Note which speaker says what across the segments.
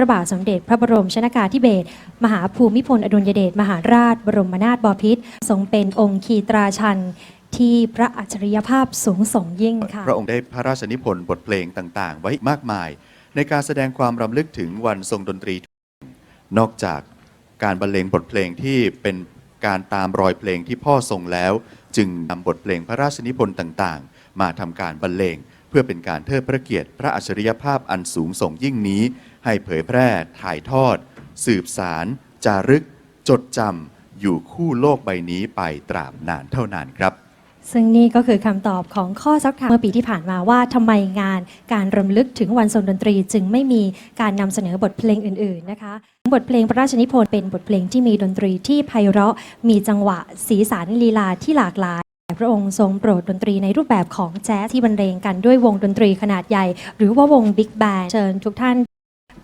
Speaker 1: พระบาทสมเด็จพระบรมชนากาธิเบศรมหาภูมิพลอดุลยเดชมหาราช บรมนาถบพิตรทรงเป็นองค์คีตราชัน ที่พระอัจฉริยภาพสูงส่งยิ่งค่ะ
Speaker 2: พระองค์ได้พระราชนิพนธ์บทเพลงต่าง ๆ ไว้มากมาย ในการแสดงความรำลึกถึงวันทรงดนตรี นอกจากการบรรเลงบทเพลงที่เป็นการตามรอยเพลงที่พ่อทรงแล้ว จึงนำบทเพลงพระราชนิพนธ์ต่างๆ มาทำการบรรเลง เพื่อเป็นการเทิดพระเกียรติพระอัจฉริยภาพอันสูงส่งยิ่งนี้ ให้เผยแพร่ถ่ายทอด สืบสาร จารึก จดจำอยู่คู่โลกใบนี้ไปตราบนานเท่านานครับ
Speaker 1: ซึ่งนี่ก็คือคำตอบของข้อสักถามเมื่อปีที่ผ่านมาว่าทำไมงานการรำลึกถึงวันทรงดนตรี จึงไม่มีการนำเสนอบทเพลงอื่น ๆนะคะ บทเพลงพระราชนิพนธ์เป็นบทเพลงที่มีดนตรีที่ไพเราะ มีจังหวะ สีสันลีลาที่หลากหลาย พระองค์ทรงโปรดดนตรีในรูปแบบของแจ๊สที่บรรเลงกันด้วยวงดนตรีขนาดใหญ่ หรือว่าวงบิ๊กแบนเชิญทุกท่าน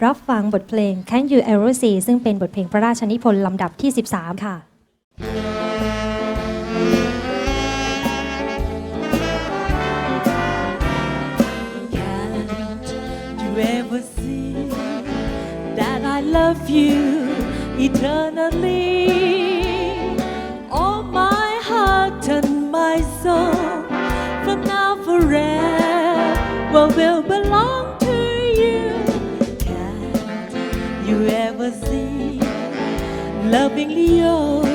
Speaker 1: รับฟังบทเพลง Can You Ever See ซึ่งเป็นบทเพลงพระราชนิพนธ์ลำดับที่ 13 ค่ะ
Speaker 3: Can't you ever see that I love you eternally? Forever, will belong to you. Can't you ever see? Lovingly yours,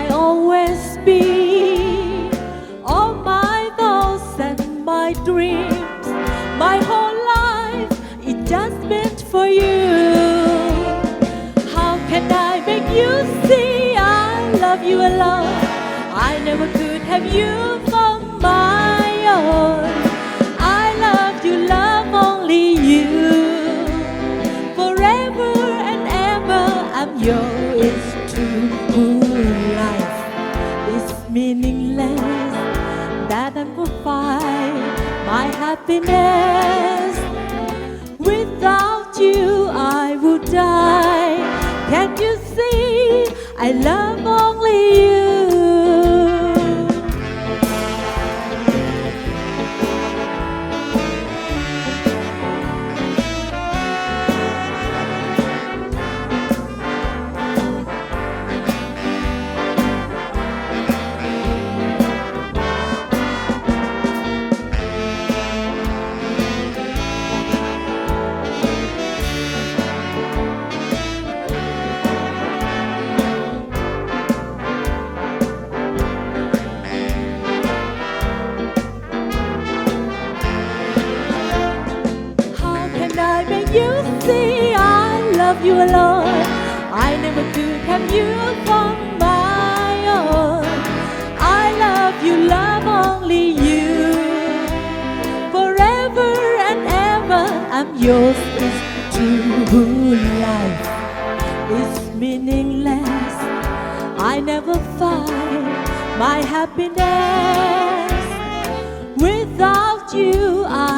Speaker 3: I always be. All my thoughts and my dreams, my whole life, it just meant for you. How can I make you see I love you alone? I never could have you It's meaningless. That and will find my happiness. Without you, I would die. Can't you see? I love you see I love you alone? I never could have you for my own. I love you, love only you. Forever and ever, I'm yours. It's true life is meaningless. I never find my happiness. Without you, I